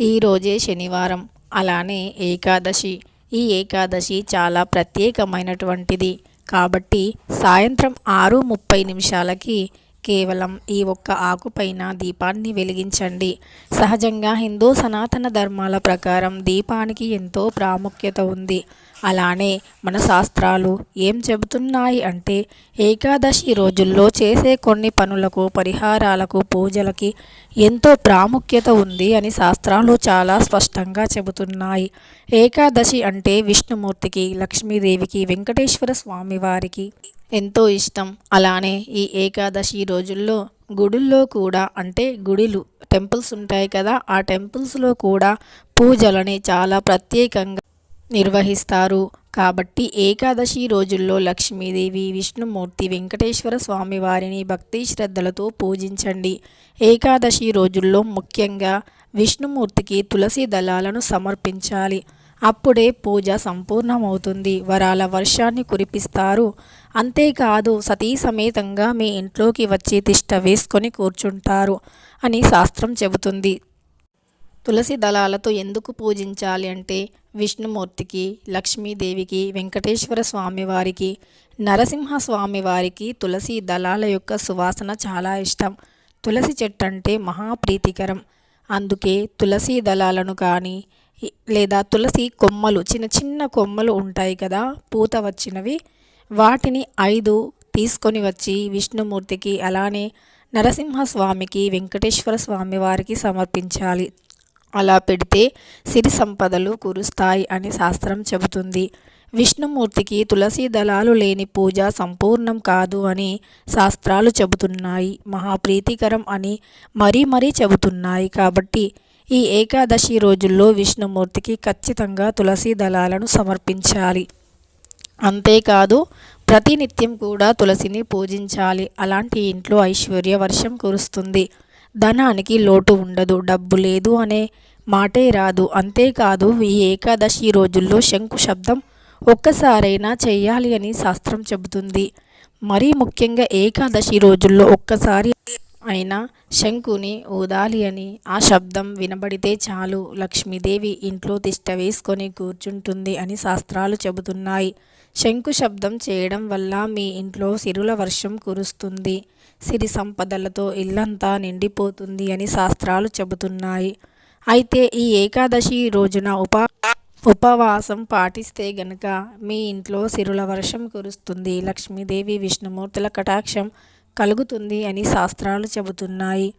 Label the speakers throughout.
Speaker 1: ఈరోజే శనివారం. అలానే ఏకాదశి. ఈ ఏకాదశి చాలా ప్రత్యేకమైనటువంటిది. కాబట్టి సాయంత్రం ఆరు ముప్పై నిమిషాలకి కేవలం ఈ ఒక్క ఆకుపైన దీపాన్ని వెలిగించండి. సహజంగా హిందూ సనాతన ధర్మాల ప్రకారం దీపానికి ఎంతో ప్రాముఖ్యత ఉంది. అలానే మన శాస్త్రాలు ఏం చెబుతున్నాయి అంటే ఏకాదశి రోజుల్లో చేసే కొన్ని పనులకు పరిహారాలకు పూజలకి ఎంతో ప్రాముఖ్యత ఉంది అని శాస్త్రాలు చాలా స్పష్టంగా చెబుతున్నాయి. ఏకాదశి అంటే విష్ణుమూర్తికి లక్ష్మీదేవికి వెంకటేశ్వర స్వామివారికి ఎంతో ఇష్టం. అలానే ఈ ఏకాదశి రోజుల్లో గుడుల్లో కూడా అంటే గుడిలు టెంపుల్స్ ఉంటాయి కదా ఆ టెంపుల్స్లో కూడా పూజలని చాలా ప్రత్యేకంగా నిర్వహిస్తారు. కాబట్టి ఏకాదశి రోజుల్లో లక్ష్మీదేవి విష్ణుమూర్తి వెంకటేశ్వర స్వామి వారిని భక్తి శ్రద్ధలతో పూజించండి. ఏకాదశి రోజుల్లో ముఖ్యంగా విష్ణుమూర్తికి తులసి దళాలను సమర్పించాలి. అప్పుడే పూజ సంపూర్ణమవుతుంది. వరాల వర్షాన్ని కురిపిస్తారు. అంతేకాదు సతీ సమేతంగా మీ ఇంట్లోకి వచ్చి తిష్ట వేసుకొని కూర్చుంటారు అని శాస్త్రం చెబుతుంది. తులసి దళాలతో ఎందుకు పూజించాలి అంటే విష్ణుమూర్తికి లక్ష్మీదేవికి వెంకటేశ్వర స్వామివారికి నరసింహ వారికి తులసి దళాల యొక్క సువాసన చాలా ఇష్టం. తులసి చెట్టు అంటే మహాప్రీతికరం అందుకే తులసి దళాలను కానీ లేదా తులసి కొమ్మలు చిన్న చిన్న కొమ్మలు ఉంటాయి కదా పూత వచ్చినవి. వాటిని ఐదు తీసుకొని వచ్చి విష్ణుమూర్తికి అలానే నరసింహస్వామికి వెంకటేశ్వర స్వామి వారికి సమర్పించాలి. అలా పెడితే సిరి సంపదలు కురుస్తాయి అని శాస్త్రం చెబుతుంది. విష్ణుమూర్తికి తులసి దళాలు లేని పూజ సంపూర్ణం కాదు అని శాస్త్రాలు చెబుతున్నాయి. మహాప్రీతికరం అని మరీ మరీ చెబుతున్నాయి కాబట్టి ఈ ఏకాదశి రోజుల్లో విష్ణుమూర్తికి ఖచ్చితంగా తులసి దళాలను సమర్పించాలి. అంతేకాదు ప్రతినిత్యం కూడా తులసిని పూజించాలి. అలాంటి ఇంట్లో ఐశ్వర్య వర్షం కురుస్తుంది. ధనానికి లోటు ఉండదు డబ్బు లేదు అనే మాటే రాదు. అంతేకాదు ఈ ఏకాదశి రోజుల్లో శంకు శబ్దం ఒక్కసారైనా చేయాలి అని శాస్త్రం చెబుతుంది. మరీ ముఖ్యంగా ఏకాదశి రోజుల్లో ఒక్కసారి అయినా శంకుని ఊదాలి అని ఆ శబ్దం వినబడితే చాలు. లక్ష్మీదేవి ఇంట్లో తిష్ట వేసుకొని కూర్చుంటుంది అని శాస్త్రాలు చెబుతున్నాయి. శంకు శబ్దం చేయడం వల్ల మీ ఇంట్లో సిరుల వర్షం కురుస్తుంది. సిరి సంపదలతో ఇల్లంతా నిండిపోతుంది అని శాస్త్రాలు చెబుతున్నాయి. అయితే ఈ ఏకాదశి రోజున ఉపా ఉపవాసం పాటిస్తే గనుక మీ ఇంట్లో సిరుల వర్షం కురుస్తుంది. లక్ష్మీదేవి విష్ణుమూర్తుల కటాక్షం కలుగుతుంది అని శాస్త్రాలు చెబుతున్నాయి.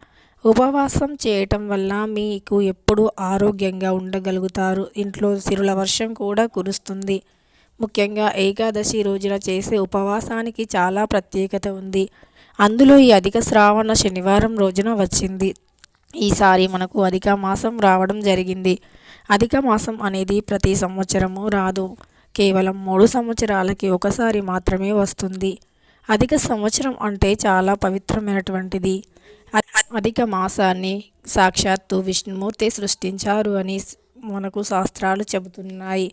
Speaker 1: ఉపవాసం చేయటం వల్ల మీకు ఎప్పుడు ఆరోగ్యంగా ఉండగలుగుతారు. ఇంట్లో సిరుల వర్షం కూడా కురుస్తుంది. ముఖ్యంగా ఏకాదశి రోజున చేసే ఉపవాసానికి చాలా ప్రత్యేకత ఉంది. అందులో ఈ అధిక శ్రావణ శనివారం రోజున వచ్చింది. ఈసారి మనకు అధిక మాసం రావడం జరిగింది. అధిక మాసం అనేది ప్రతి సంవత్సరము రాదు. కేవలం మూడు సంవత్సరాలకి ఒకసారి మాత్రమే వస్తుంది. అధిక సంవత్సరం అంటే చాలా పవిత్రమైనటువంటిది. అధిక మాసాన్ని సాక్షాత్తు విష్ణుమూర్తి సృష్టించారు అని మనకు శాస్త్రాలు చెబుతున్నాయి.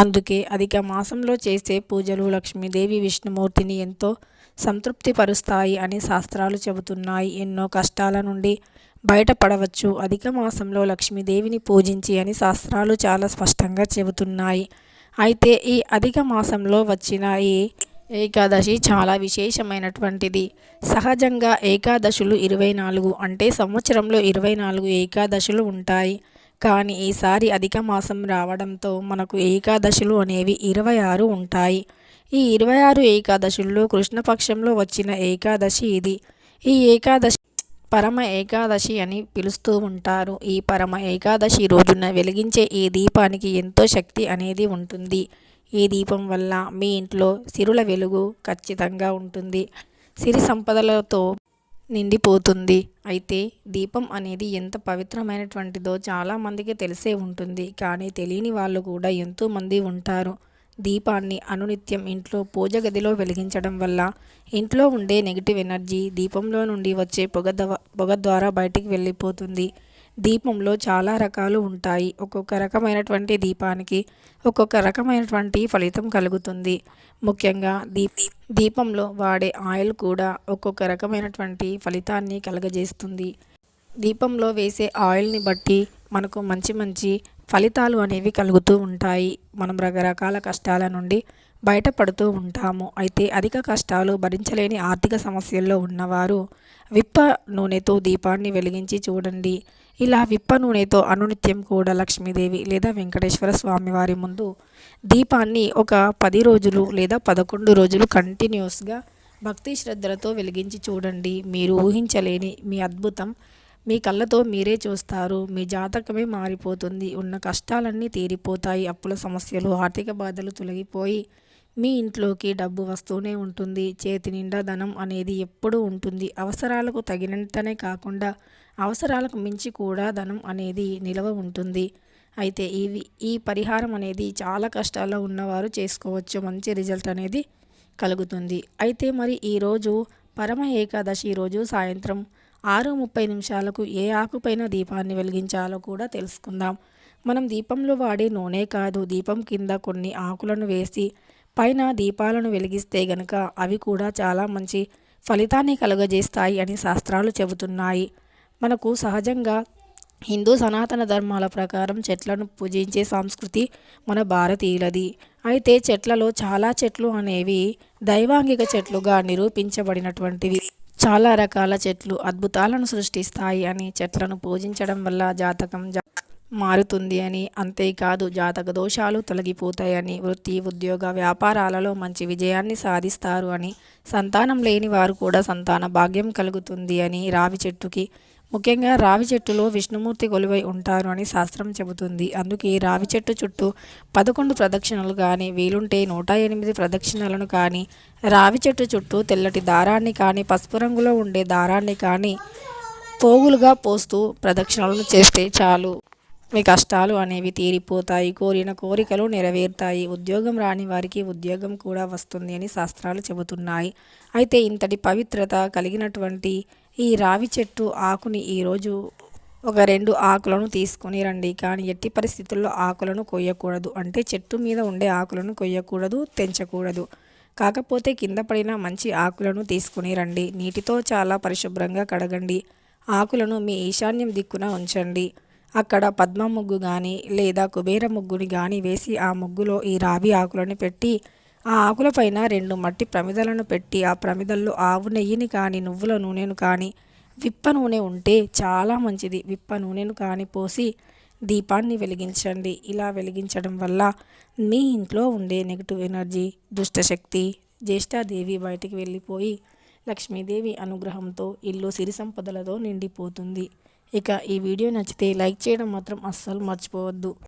Speaker 1: అందుకే అధిక మాసంలో చేసే పూజలు లక్ష్మీదేవి విష్ణుమూర్తిని ఎంతో సంతృప్తిపరుస్తాయి అని శాస్త్రాలు చెబుతున్నాయి. ఎన్నో కష్టాల నుండి బయటపడవచ్చు. అధిక మాసంలో లక్ష్మీదేవిని పూజించి అని శాస్త్రాలు చాలా స్పష్టంగా చెబుతున్నాయి. అయితే ఈ అధిక మాసంలో వచ్చిన ఈ ఏకాదశి చాలా విశేషమైనటువంటిది. సహజంగా ఏకాదశులు ఇరవై నాలుగు అంటే సంవత్సరంలో ఇరవై నాలుగు ఏకాదశులు ఉంటాయి. కానీ ఈసారి అధిక మాసం రావడంతో మనకు ఏకాదశులు అనేవి ఇరవై ఆరు ఉంటాయి. ఈ ఇరవై ఆరు ఏకాదశుల్లో కృష్ణపక్షంలో వచ్చిన ఏకాదశి ఇది. ఈ ఏకాదశి పరమ ఏకాదశి అని పిలుస్తూ ఉంటారు. ఈ పరమ ఏకాదశి రోజున వెలిగించే ఈ దీపానికి ఎంతో శక్తి అనేది ఉంటుంది. ఈ దీపం వల్ల మీ ఇంట్లో సిరుల వెలుగు ఖచ్చితంగా ఉంటుంది. సిరి సంపదలతో నిండిపోతుంది. అయితే దీపం అనేది ఎంత పవిత్రమైనటువంటిదో చాలామందికి తెలిసే ఉంటుంది. కానీ తెలియని వాళ్ళు కూడా ఎంతోమంది ఉంటారు. దీపాన్ని అనునిత్యం ఇంట్లో పూజ గదిలో వెలిగించడం వల్ల ఇంట్లో ఉండే నెగిటివ్ ఎనర్జీ దీపంలో నుండి వచ్చే పొగ పొగ ద్వారా బయటికి వెళ్ళిపోతుంది. దీపంలో చాలా రకాలు ఉంటాయి. ఒక్కొక్క రకమైనటువంటి దీపానికి ఒక్కొక్క రకమైనటువంటి ఫలితం కలుగుతుంది. ముఖ్యంగా దీప్ దీపంలో వాడే ఆయిల్ కూడా ఒక్కొక్క రకమైనటువంటి ఫలితాన్ని కలగజేస్తుంది. దీపంలో వేసే ఆయిల్ని బట్టి మనకు మంచి మంచి ఫలితాలు అనేవి కలుగుతూ ఉంటాయి. మనం రకరకాల కష్టాల నుండి బయటపడుతూ ఉంటాము. అయితే అధిక కష్టాలు భరించలేని ఆర్థిక సమస్యల్లో ఉన్నవారు విప్ప నూనెతో దీపాన్ని వెలిగించి చూడండి. ఇలా విప్ప నూనెతో అనునిత్యం కూడా లక్ష్మీదేవి లేదా వెంకటేశ్వర స్వామి వారి ముందు దీపాన్ని ఒక పది రోజులు లేదా పదకొండు రోజులు కంటిన్యూస్గా భక్తి శ్రద్ధలతో వెలిగించి చూడండి. మీరు ఊహించలేని మీ అద్భుతం. మీ కళ్ళతో మీరే చూస్తారు. మీ జాతకమే మారిపోతుంది. ఉన్న కష్టాలన్నీ తీరిపోతాయి. అప్పుల సమస్యలు ఆర్థిక బాధలు తొలగిపోయి మీ ఇంట్లోకి డబ్బు వస్తూనే ఉంటుంది. చేతి నిండా ధనం అనేది ఎప్పుడూ ఉంటుంది. అవసరాలకు తగినంతనే కాకుండా అవసరాలకు మించి కూడా ధనం అనేది నిలవ ఉంటుంది. అయితే ఇవి ఈ పరిహారం అనేది చాలా కష్టాల్లో ఉన్నవారు చేసుకోవచ్చు. మంచి రిజల్ట్ అనేది కలుగుతుంది. అయితే మరి ఈరోజు పరమ ఏకాదశి రోజు సాయంత్రం ఆరు ముప్పై నిమిషాలకు ఏ ఆకుపైన దీపాన్ని వెలిగించాలో కూడా తెలుసుకుందాం. మనం దీపంలో వాడే నూనె కాదు. దీపం కింద కొన్ని ఆకులను వేసి పైన దీపాలను వెలిగిస్తే గనక అవి కూడా చాలా మంచి ఫలితాన్ని కలుగజేస్తాయి అని శాస్త్రాలు చెబుతున్నాయి. మనకు సహజంగా హిందూ సనాతన ధర్మాల ప్రకారం చెట్లను పూజించే సంస్కృతి మన భారతీయులది. అయితే చెట్లలో చాలా చెట్లు అనేవి దైవాంగిక చెట్లుగా నిరూపించబడినటువంటివి. చాలా రకాల చెట్లు అద్భుతాలను సృష్టిస్తాయి అని చెట్లను పూజించడం వల్ల జాతకం మారుతుంది అని. అంతేకాదు జాతక దోషాలు తొలగిపోతాయని వృత్తి ఉద్యోగ వ్యాపారాలలో మంచి విజయాన్ని సాధిస్తారు అని. సంతానం లేని వారు కూడా సంతాన భాగ్యం కలుగుతుంది అని రావి చెట్టుకి. ముఖ్యంగా రావి చెట్టులో విష్ణుమూర్తి కొలువై ఉంటారు అని శాస్త్రం చెబుతుంది. అందుకే రావి చెట్టు చుట్టూ పదకొండు ప్రదక్షిణలు కానీ వీలుంటే నూట ఎనిమిది ప్రదక్షిణలను కానీ రావి చెట్టు చుట్టూ తెల్లటి దారాన్ని కానీ పసుపు రంగులో ఉండే దారాన్ని కానీ పోగులుగా పోస్తూ ప్రదక్షిణలను చేస్తే చాలు. మీ కష్టాలు అనేవి తీరిపోతాయి కోరిన కోరికలు నెరవేరుతాయి. ఉద్యోగం రాని వారికి ఉద్యోగం కూడా వస్తుంది అని శాస్త్రాలు చెబుతున్నాయి. అయితే ఇంతటి పవిత్రత కలిగినటువంటి ఈ రావి చెట్టు ఆకుని ఈరోజు ఒక రెండు ఆకులను తీసుకొని రండి. కానీ ఎట్టి పరిస్థితుల్లో ఆకులను కొయ్యకూడదు. అంటే చెట్టు మీద ఉండే ఆకులను కొయ్యకూడదు తెంచకూడదు. కాకపోతే కింద పడిన మంచి ఆకులను తీసుకుని రండి. నీటితో చాలా పరిశుభ్రంగా కడగండి. ఆకులను మీ ఈశాన్యం దిక్కున ఉంచండి. అక్కడ పద్మ ముగ్గు కానీ లేదా కుబేర ముగ్గుని కానీ వేసి ఆ ముగ్గులో ఈ రావి ఆకులను పెట్టి ఆ ఆకులపైన రెండు మట్టి ప్రమిదలను పెట్టి ఆ ప్రమిదల్లో ఆవు నెయ్యిని కానీ నువ్వుల నూనెను కానీ విప్ప నూనె ఉంటే చాలా మంచిది. విప్ప నూనెను కానీ పోసి దీపాన్ని వెలిగించండి. ఇలా వెలిగించడం వల్ల మీ ఇంట్లో ఉండే నెగిటివ్ ఎనర్జీ దుష్టశక్తి జ్యేష్ఠాదేవి బయటికి వెళ్ళిపోయి లక్ష్మీదేవి అనుగ్రహంతో ఇల్లు సిరి సంపదలతో నిండిపోతుంది. ఇక ఈ వీడియో నచ్చితే లైక్ చేయడం మాత్రం అస్సలు మర్చిపోవద్దు.